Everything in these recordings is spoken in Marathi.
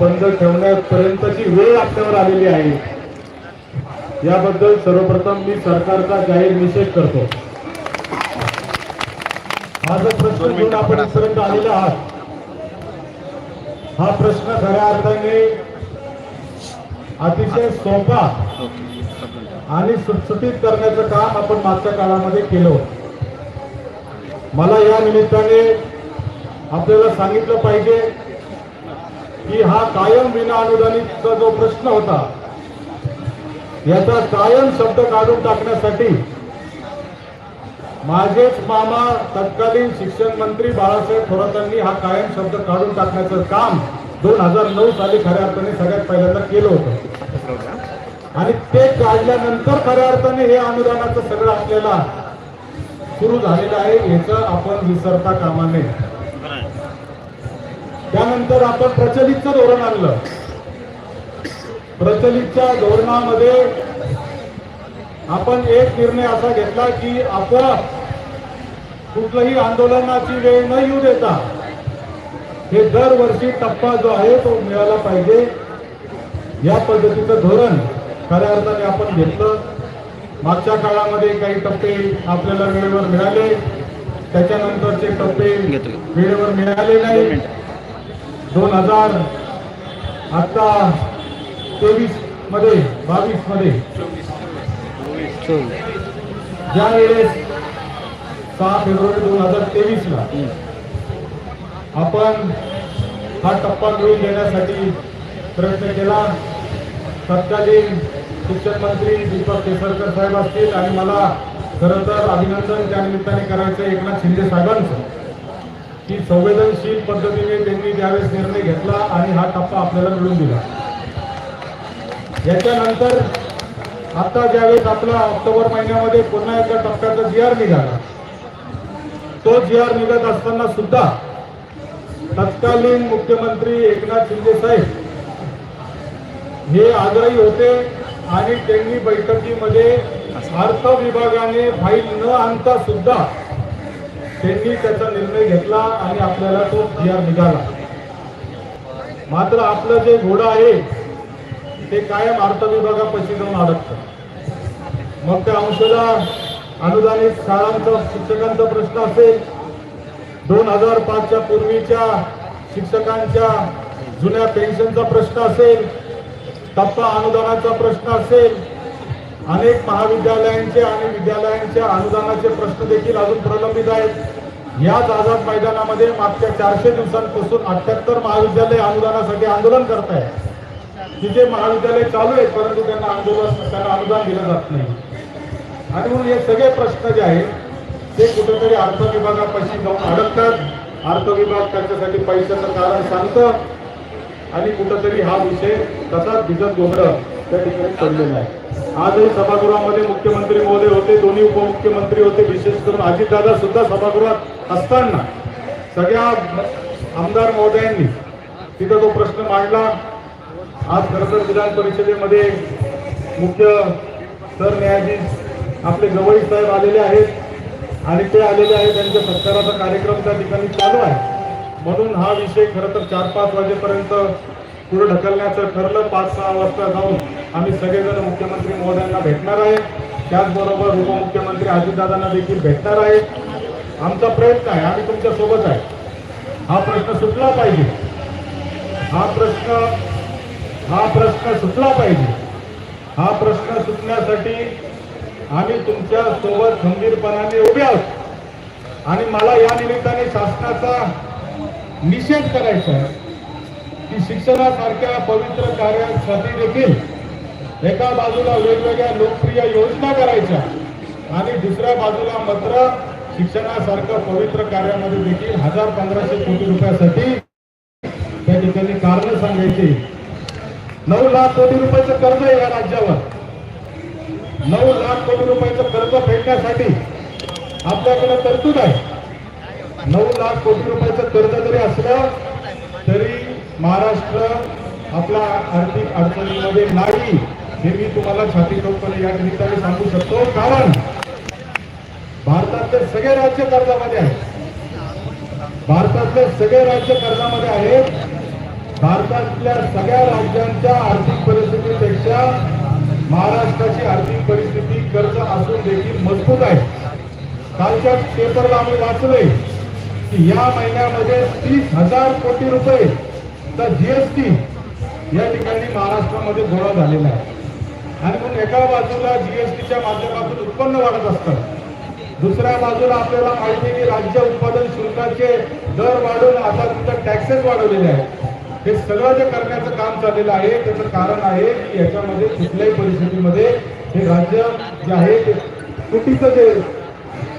बंद ठेवण्यापर्यंतची वेळ आपल्यावर आलेली आहे. याबद्दल सर्वप्रथम मी सरकारचा जाहीर निषेध करतो. हा जो प्रश्न घेऊन आपण इथपर्यंत आलेला आहात हा प्रश्न खऱ्या अर्थाने अतिशय सोपा आणि सुटसुटीत करण्याचं काम आपण मागच्या काळामध्ये केलं मला या निमित्ताने आपल्याला सांगितलं पाहिजे की हा कायम विना अनुदानितचा जो प्रश्न होता याचा कायम शब्द काढून टाकण्यासाठी माझेच मामा तत्कालीन शिक्षण मंत्री बाळासाहेब थोरातांनी हा कायम शब्द काढून टाकण्याचं काम दोन हजार नऊ साली खऱ्या अर्थाने सगळ्यात पहिल्यांदा केलं होतं. आणि ते काढल्यानंतर खऱ्या अर्थाने हे अनुदानाचं सगळं आपल्याला सुरू झालेलं आहे याचं आपण विसरता कामा नये. त्यानंतर आपण प्रचलितचं धोरण आणलं. प्रचलितच्या धोरणामध्ये आपण एक निर्णय असा घेतला की आपोआप कुठलंही आंदोलनाची वेळ न येऊ देता हे दरवर्षी टप्पा जो आहे तो मिळाला पाहिजे. या पद्धतीचं धोरण खऱ्या अर्थाने आपण घेतलं. मागच्या काळामध्ये काही टप्पे आपल्याला वेळेवर मिळाले. त्याच्यानंतरचे टप्पे वेळेवर मिळाले नाही. दोन हजार आता तेवीसमध्ये बावीसमध्ये. ज्या वेळेस सहा फेब्रुवारी दोन हजार तेवीस ला आपण हा टप्पा मिळवून देण्यासाठी प्रयत्न केला तत्कालीन शिक्षण मंत्री दीपक केसरकर साहेब असतील आणि मला खरं तर अभिनंदन. त्या निमित्ताने करायचं एकनाथ शिंदे साहेबांचं. की संवेदनशील पद्धतीने त्यांनी त्यावेळेस निर्णय घेतला आणि हा टप्पा आपल्याला मिळून दिला. याच्यानंतर आता ज्यावेळेस आपला ऑक्टोबर महिन्यामध्ये पुन्हा एका टप्प्याचा जी आर निघाला तो जी आर निघत असताना सुद्धा तत्कालीन मुख्यमंत्री एकनाथ शिंदे साहेब हे आग्रही होते आणि त्यांनी बैठकीमध्ये अर्थ विभागाने फाईल न आणता सुद्धा त्यांनी त्याचा निर्णय घेतला आणि आपल्याला तो जी निघाला. मात्र आपलं जे घोडं आहे ते कायम अर्थ विभागापाशी जाऊन अडकतं. मग त्या अंशाला अनुदानित शाळांचा शिक्षकांचा प्रश्न असेल. दोन हजार पाचच्या पूर्वीच्या शिक्षकांच्या जुन्या पेन्शनचा प्रश्न असेल. टप्पा अनुदानाचा प्रश्न असेल. अनेक महाविद्यालयांचे आणि विद्यालयांच्या अनुदानाचे प्रश्न देखील अजून प्रलंबित आहेत. याच आझाद मैदानामध्ये मागच्या चारशे दिवसांपासून अठ्याहत्तर महाविद्यालय अनुदानासाठी आंदोलन करत आहे तिथे महाविद्यालय चालू आहेत परंतु त्यांना आंदोलन त्यांना अनुदान दिलं जात नाही. आणि म्हणून हे सगळे प्रश्न जे आहेत ते कुठेतरी अर्थ विभागापाशी जाऊन अडकतात. अर्थ विभाग त्यांच्यासाठी पैशाचं कारण सांगतं. आणि कुठंतरी हा विषय तसाच भिजत गोंधळ त्या ठिकाणी पडलेला आहे. आजही सभागृहामध्ये मुख्यमंत्री महोदय होते दोन्ही उपमुख्यमंत्री होते विशेष करून अजितदादा सुद्धा सभागृहात असताना. सगळ्या आमदार महोदयांनी तिथं तो प्रश्न मांडला आज खरं तर विधान परिषदेमध्ये मुख्य सरन्यायाधीश आपले गवई साहेब आलेले आहेत आणि ते आलेले आहेत त्यांच्या सत्काराचा कार्यक्रम त्या ठिकाणी चालू आहे. म्हणून हा विषय खरं तर चार पाच वाजेपर्यंत पुढे ढकलण्याचं ठरलं पाच सहा वाजता जाऊन आम्ही सगळेजण मुख्यमंत्री महोदयांना भेटणार आहे. त्याचबरोबर उपमुख्यमंत्री अजितदादांना देखील भेटणार आहे. आमचा प्रयत्न आहे आम्ही तुमच्यासोबत आहे. हा प्रश्न सुटला पाहिजे. हा प्रश्न हा प्रश्न सुटला पाहिजे. हा प्रश्न सुटण्यासाठी आम्ही तुमच्यासोबत खंबीरपणाने उभे आहोत. आणि मला या निमित्ताने शासनाचा निषेध करायचा आहे की शिक्षणासारख्या पवित्र कार्यासाठी देखील एका बाजूला वेगवेगळ्या लोकप्रिय योजना करायच्या आणि दुसऱ्या बाजूला मात्र शिक्षणासारखं पवित्र कार्यामध्ये देखील हजार पंधराशे कोटी रुपयासाठी त्या ठिकाणी कारण सांगायची. नऊ लाख कोटी रुपयाचं कर्ज आहे या राज्यावर. नऊ लाख कोटी रुपयाचं कर्ज फेडण्यासाठी आपल्याकडे तरतूद आहे. नऊ लाख कोटी रुपयाचं कर्ज जरी असलं तरी महाराष्ट्र आपला आर्थिक अडचणीमध्ये नाही. हे मी तुम्हाला छाती ठोकपणे या निमित्ताने सांगू शकतो. कारण भारतातले सगळे राज्य कर्जामध्ये आहेत. भारतातले सगळे राज्य कर्जामध्ये आहेत. भारतातल्या सगळ्या राज्यांच्या आर्थिक परिस्थितीपेक्षा महाराष्ट्राची आर्थिक परिस्थिती कर्ज असून देखील मजबूत आहे. कालच्या पेपरला आम्ही वाचलंय की या महिन्यामध्ये तीस हजार कोटी रुपये जीएसटी या ठिकाणी महाराष्ट्रामध्ये गोळा झालेला आहे आणि म्हणून एका बाजूला जीएसटीच्या माध्यमातून उत्पन्न वाढत असतं. दुसऱ्या बाजूला आपल्याला माहिती आहे की राज्य उत्पादन शुल्काचे दर वाढून आता तिथं टॅक्सेस वाढवलेले आहेत. हे सगळं जे करण्याचं काम चाललेलं आहे त्याचं कारण आहे की याच्यामध्ये कुठल्याही परिस्थितीमध्ये हे राज्य जे आहे ते तुटीचं जे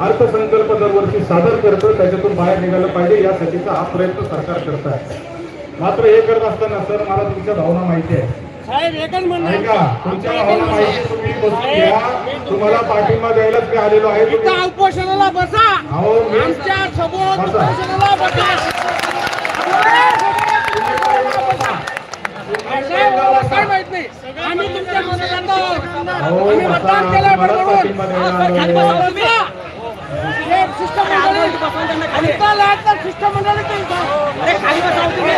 अर्थसंकल्प दरवर्षी सादर करतं त्याच्यातून बाहेर निघालं पाहिजे यासाठीचा हा प्रयत्न सरकार करत आहे. मात्र हे करत असताना सर मला तुमच्या भावना माहिती आहे साहेब एकच म्हणणं. ऐका तुमच्या भावना माहिती तुम्ही बसून घ्या. तुम्हाला पाठिंबा द्यायलाच मी आलेलो आहे. इथं उपोषणाला बसा. अहो आमच्यासमोर बसा. उपोषणाला बसा. साहेब, आम्हाला काय माहीत नाही. आम्ही तुमच्या मतदान अहो, आम्ही बसा. मतदान केलं मलाच बरोबर? पाठिंबा द्यायला आलोय. शिष्टमंडळी शिष्टमंडळी ते इथं. अरे खाली बसा हो तुम्ही.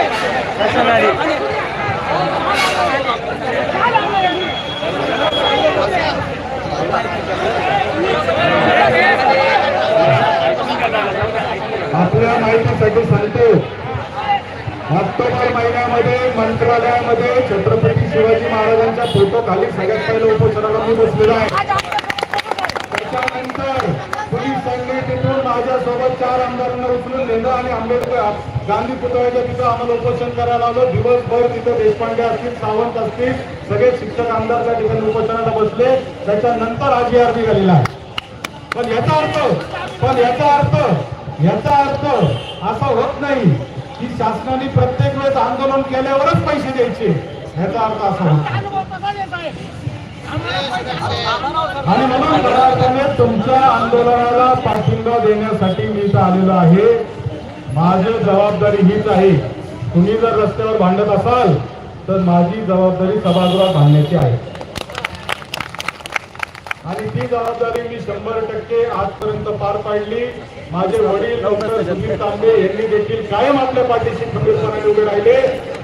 आपल्या माहितीसाठी सांगतो. ऑक्टोबर महिन्यामध्ये मंत्रालयामध्ये छत्रपती शिवाजी महाराजांच्या फोटो खाली सगळ्यात पहिलं उपोषणाला मी बसलेला आहे. त्याच्यानंतर पोलीस संघटनेतून माझ्यासोबत चार आमदारांना उचलून नेलं आणि आंबेडकर गांधी पुतळ्याच्या तिथं आम्हाला उपोषण करायला आलो. दिवसभर तिथं देशपांडे असतील सावंत असतील सगळे शिक्षक आमदार त्या ठिकाणी उपोषणाला बसले. त्याच्यानंतर आज आर निघालेला आहे. पण याचा अर्थ पण याचा अर्थ याचा अर्थ असा होत नाही की शासनाने प्रत्येक वेळेस आंदोलन केल्यावरच पैसे द्यायचे. याचा अर्थ असा होत आणि म्हणून खऱ्या अर्थाने तुमच्या आंदोलनाला पाठिंबा देण्यासाठी मी इथं आलेलो आहे. माझी जबाबदारी हीच आहे. तुम्ही जर रस्त्यावर भांडत असाल तर माझी जबाबदारी सभागृहात भांडण्याची आहे. आणि ती जबाबदारी मी शंभर टक्के आजपर्यंत पार पाडली. माझे वडील डॉक्टर सुनील तांबे यांनी देखील कायम आपल्या पाठीशी खंबीरपणाने उभे राहिले.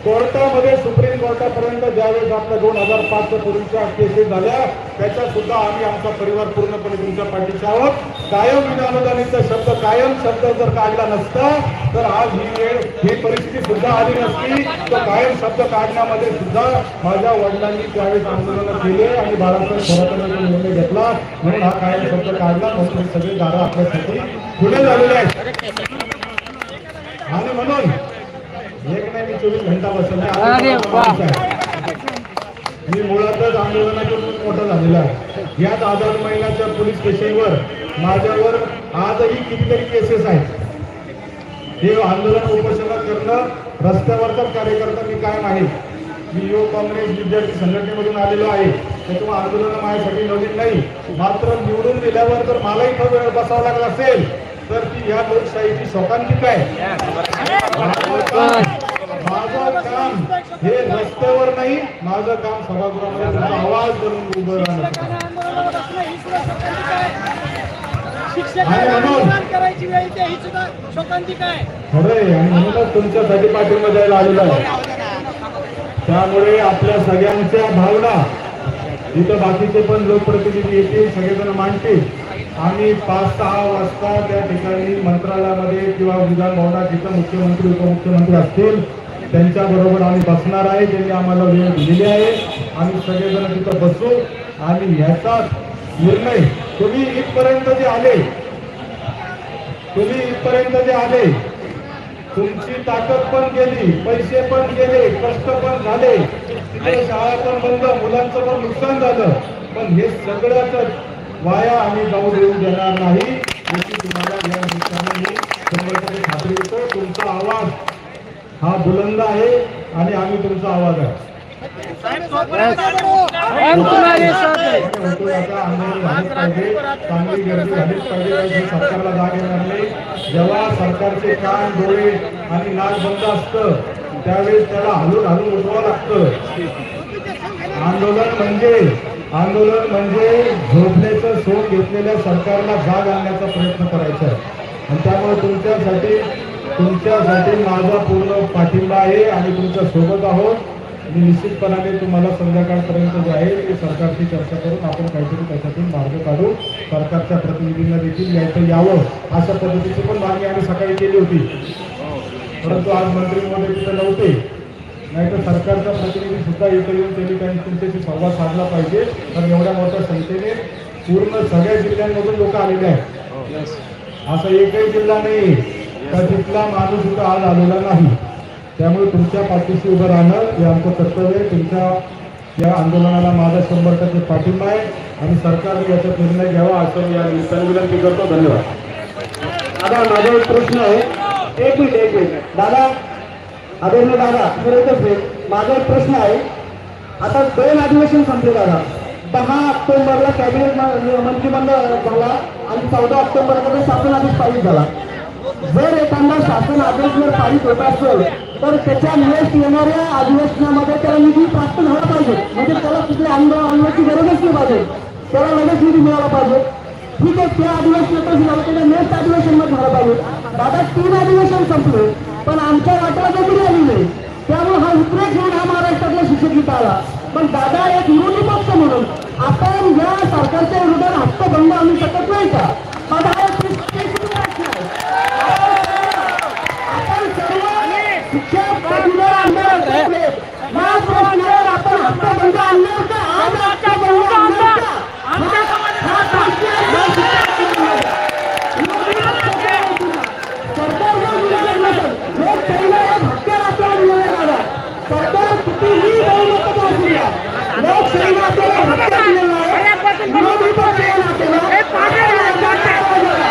कोर्टामध्ये सुप्रीम कोर्टापर्यंत ज्यावेळेस आपल्या दोन हजार पाचच्या पूर्वीच्या केसेस झाल्या त्याच्या सुद्धा आम्ही आमचा परिवार पूर्णपणे तुमच्या पाठीशी आहोत. कायम विनानुदानीचा शब्द कायम शब्द जर काढला नसता तर आज ही वेळ ही परिस्थिती सुद्धा आली नसती. तर कायम शब्द काढण्यामध्ये सुद्धा माझ्या वडिलांनी त्यावेळेस आंदोलन केले आणि बाळासाहेब थोरातांनी निर्णय घेतला म्हणून हा कायम शब्द काढला. म्हणून सगळे दारा आपल्यासाठी खुले झालेले आहेत. आणि म्हणून एक नाही मी चोवीस घंटा वा. मी मुळातच आंदोलनातून मोठा झालेला आहे. याच आझाद महिलाच्या पोलीस स्टेशनवर माझ्यावर आजही कितीतरी केसेस आहेत. हे आंदोलन उपोषण करणं रस्त्यावरचाच कार्यकर्ता मी कायम आहे मी युवक काँग्रेस विद्यार्थी संघटनेमधून आलेलो आहे. त्याच्यामुळे आंदोलन माझ्यासाठी नवीन नाही. मात्र निवडून दिल्यावर जर मला इथं वेळ बसावं लागला असेल तर ती या लोकशाहीची शोकांतिका आहे. काम हे रस्त्यावर नाही माझं काम सभागृहामध्ये आवाज बनवून उभं ही. आणि ही आणि म्हणूनच तुमच्यासाठी पाठिंबा द्यायला आलेलो आहे. त्यामुळे आपल्या सगळ्यांच्या भावना इथं बाकीचे पण लोकप्रतिनिधी येतील सगळेजण मांडतील. आम्ही पाच सहा वाजता त्या ठिकाणी मंत्रालयामध्ये किंवा विधान भवनात जिथं मुख्यमंत्री उपमुख्यमंत्री असतील त्यांच्याबरोबर आम्ही बसणार आहे त्यांनी आम्हाला वेळ दिलेली आहे. आम्ही सगळेजण तिथं बसू. आणि याचा निर्णय तुम्ही इथपर्यंत जे आले तुम्ही इथपर्यंत जे आले तुमची ताकद पण गेली पैसे पण गेले कष्ट पण झाले. शाळा पण बंद मुलांचं पण नुकसान झालं. पण हे सगळ्याच वाया आम्ही जाऊ देऊ देणार नाही. याची तुम्हाला या निमित्ताने मी खात्री देतो. तुमचा आवाज हा बुलंद आहे आणि आम्ही तुमचा आवाज आहे. चांगली गर्दी झालीच पाहिजे सरकारला जाग येणार नाही जेव्हा सरकारचे कान डोळे आणि नाक बंद असतं त्यावेळेस त्याला हलून हलून उठवावं लागतं. आंदोलन म्हणजे आंदोलन म्हणजे झोपण्याचं सोड घेतलेल्या सरकारला जाग आणण्याचा प्रयत्न करायचा आहे. आणि त्यामुळे तुमच्यासाठी तुमच्यासाठी माझा पूर्ण पाठिंबा आहे आणि तुमच्यासोबत आहोत. मी निश्चितपणाने तुम्हाला संध्याकाळपर्यंत जे आहे ते सरकारशी चर्चा करून आपण काहीतरी त्याच्यातून मार्ग काढू. सरकारच्या प्रतिनिधींना देखील यायचं यावं अशा पद्धतीची पण मागणी आम्ही सकाळी केली होती. परंतु आज मंत्री महोदय तिथे नव्हते. नाही तर सरकारचा प्रतिनिधी सुद्धा इथे येऊन त्यांनी त्यांनी तुमच्याशी संवाद साधला पाहिजे. कारण एवढ्या मोठ्या संख्येने पूर्ण सगळ्या जिल्ह्यांमधून लोक आलेले आहेत. असा एकही जिल्हा नाही. का तिथला माणूस सुद्धा आज आलेला नाही त्यामुळे तुमच्या पाठीशी उभं राहणं हे आमचं कर्तव्य आहे. तुमच्या या आंदोलनाला माझा शंभर टक्के पाठिंबा आहे आणि सरकारने याचा निर्णय घ्यावा असं मी या निमित्ताने विनंती करतो. धन्यवाद. दादा माझा एक प्रश्न आहे. एक मिनिट एक मिनिट. दादा आदरणीय दादा खरंच माझा एक प्रश्न आहे. आता दोन अधिवेशन संपले दादा. दहा ऑक्टोबरला कॅबिनेट मंत्रिमंडळ झाला आणि चौदा ऑक्टोबरमध्ये शासन आदेश पारित झाला. जर एखादा शासन आदेश जर पारित होत असेल तर त्याच्या नेक्स्ट येणाऱ्या अधिवेशनामध्ये त्याला निधी प्राप्त झाला पाहिजे. म्हणजे त्याला कुठे आंदोलन आणण्याची गरजच नाही पाहिजे. त्याला लगेच निधी मिळाला पाहिजे. ठीक आहे त्या अधिवेशनातच झालं त्याला नेक्स्ट अधिवेशनमध्ये झालं पाहिजे. दादा तीन अधिवेशन संपले पण आमच्या वाट्याला काहीतरी आली नाही. त्यामुळे हा उद्रेक होऊन हा महाराष्ट्रातला शिक्षक आला. पण दादा एक विरोधी पक्ष म्हणून आपण या सरकारच्या विरोधात बंद आणू शकत नाही का माझा हा एक प्रश्न आहे. आपण सर्व शिक्षक पदवीधर आंदोलन केले. या प्रश्नावर आपण हक्कभंग आणणार का आज हक्कभंग आणणार का आमच्या समाजात हा प्रश्न आहे. सरकार जर विरोधात नसेल, लोकशाहीला एक हत्यार आपल्याला मिळालं दादा. सरकार कितीही बहुमताचं असू द्या. लोकशाहीला आपल्याला एक हत्यार मिळालं आहे. विरोधी पक्ष या नात्यानं हे पाटील आहे, पाटील.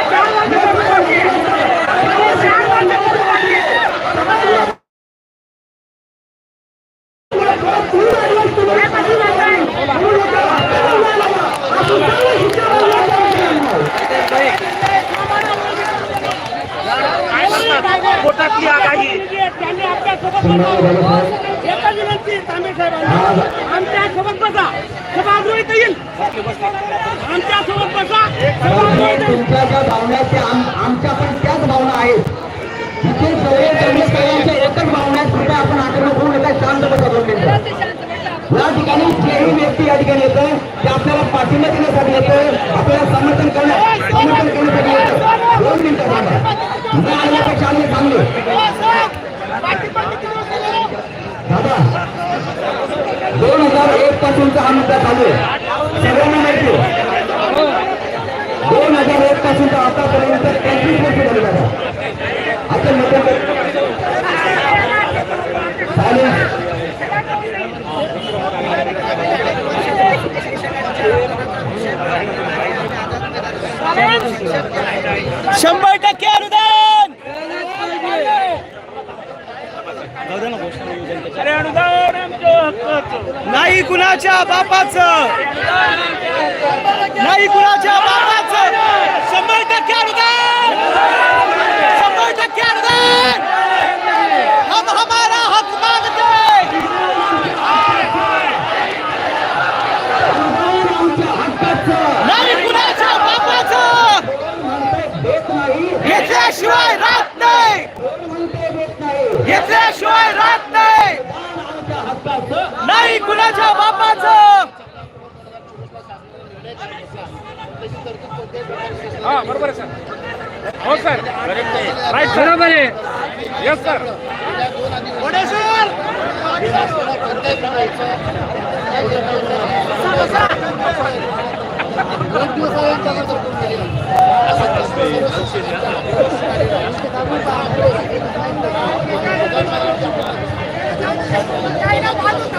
चार वाजेपर्यंत पाटील. चार वाजेपर्यंत पाटील. तुम्ही ऍडव्हान्स तुम्हाला पाठवू नका. तुम्ही लोकं हत्यार मिळालं आहे. आपण सर्व शिक्षकांना पोटातली आग आहे. त्यांनी आपल्यासोबत बसावं. एकच विनंती आहे तांबे साहेबांना. आमच्यासोबत बसा सभागृह इथं येईल आमच्यासोबत बसा सभागृह इथं येईल. तुमच्या ज्या भावना आहेत त्या आम- आमच्या पण त्याच भावना आहेत तिथे सर्व कर्मचाऱ्यांच्या एकच भावना आहेत कृपया आपण आक्रमक होऊ नका शांत बसा दोन मिनिटं. या ठिकाणी जेही व्यक्ती या ठिकाणी येतं ते आपल्याला पाठिंबा देण्यासाठी येतं आपल्याला समर्थन करण्या समर्थन करण्यासाठी येतं दोन मिनिटं थांबा. न आल्यापेक्षा आम्ही चांगले दादा दोन हजार एक पासूनचा हा मुद्दा चालू आहे. सगळ्यांना माहिती दोन हजार एक पासूनचा आतापर्यंत पंचवीस वर्ष झाली दादा. बापाचं हा बरोबर आहे सर हो सर राईट बरोबर आहे येस सर पुढे सर काही ना बाजू